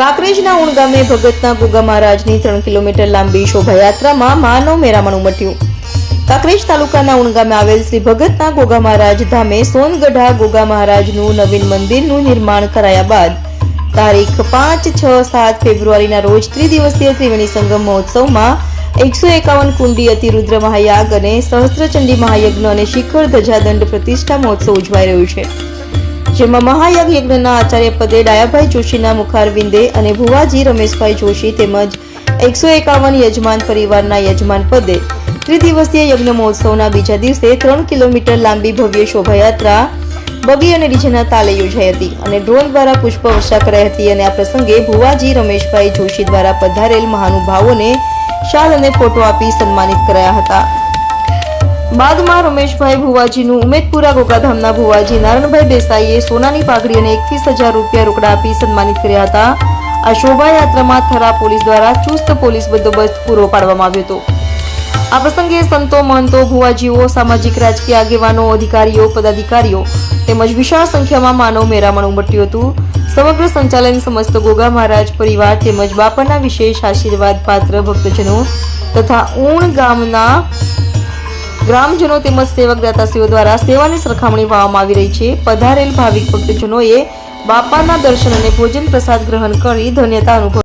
કાંકરેજના ઉણ ગામે ભગતના ગોગા મહારાજની ત્રણ કિલોમીટર લાંબી શોભાયાત્રામાં માનવ મેરામણ ઉમટ્યું. કાંકરેજ તાલુકાના ઉણ ગામે આવેલ શ્રી ભગતના ગોગા મહારાજ ધામે સોનગઢા ગોગા મહારાજનું નવીન મંદિરનું નિર્માણ કરાયા બાદ તારીખ પાંચ છ સાત ફેબ્રુઆરીના રોજ ત્રિદિવસીય ત્રિવેણી સંગમ મહોત્સવમાં એકસો એકાવન કુંડી અતિરુદ્ર મહાયાગ અને સહસ્ત્રચંડી મહાયજ્ઞ અને શિખર ધજાદંડ પ્રતિષ્ઠા મહોત્સવ ઉજવાઈ રહ્યો છે. જેમાં મહાયજ્ઞ યજ્ઞના આચાર્ય પદે ડાયાભાઈ જોશીના મુખારવિંદે અને ભુવાજી રમેશભાઈ જોશી તેમજ એકસો એકાવન યજમાન પરિવારના યજમાન પદે ત્રિદિવસીય યજ્ઞ મહોત્સવના બીજા દિવસે ત્રણ કિલોમીટર લાંબી ભવ્ય શોભાયાત્રા બગી અને ડીજેના તાલે યોજાઈ હતી અને ડ્રોન દ્વારા પુષ્પવર્ષા કરાઈ હતી અને આ પ્રસંગે ભુવાજી રમેશભાઈ જોશી દ્વારા પધારેલ મહાનુભાવોને શાલ અને ફોટો આપી સન્માનિત કરાયા હતા. બાદમાં રમેશભાઈ ભુવાજીનું ઉમેદપુરા ગોગાધામના ભુવાજી નારણભાઈ દેસાઈએ સોનાની પાઘડી અને એકવીસ હજાર રૂપિયા રોકડા આપી સન્માનિત કર્યા હતા. આ શોભાયાત્રામાં થરા પોલીસ દ્વારા ચુસ્ત પોલીસ બંદોબસ્ત પૂરો પાડવામાં આવ્યો હતો. આ પ્રસંગે સંતો, મહંતો, ભુવાજીઓ, સામાજિક રાજકીય આગેવાનો, અધિકારીઓ, પદાધિકારીઓ તેમજ વિશાળ સંખ્યામાં માનવ મેરામણ ઉમટ્યું હતું. સમગ્ર સંચાલન સમસ્ત ગોગા મહારાજ પરિવાર તેમજ બાપાના વિશેષ આશીર્વાદ પાત્ર ભક્તજનો તથા ઊણ ગામના ગ્રામજનો તેમજ સેવક દાતાશ્રીઓ દ્વારા સેવાની સરખામણી વાવવામાં આવી રહી છે. પધારેલ ભાવિક ભક્તજનોએ બાપાના દર્શન અને ભોજન પ્રસાદ ગ્રહણ કરી ધન્યતા અનુભવી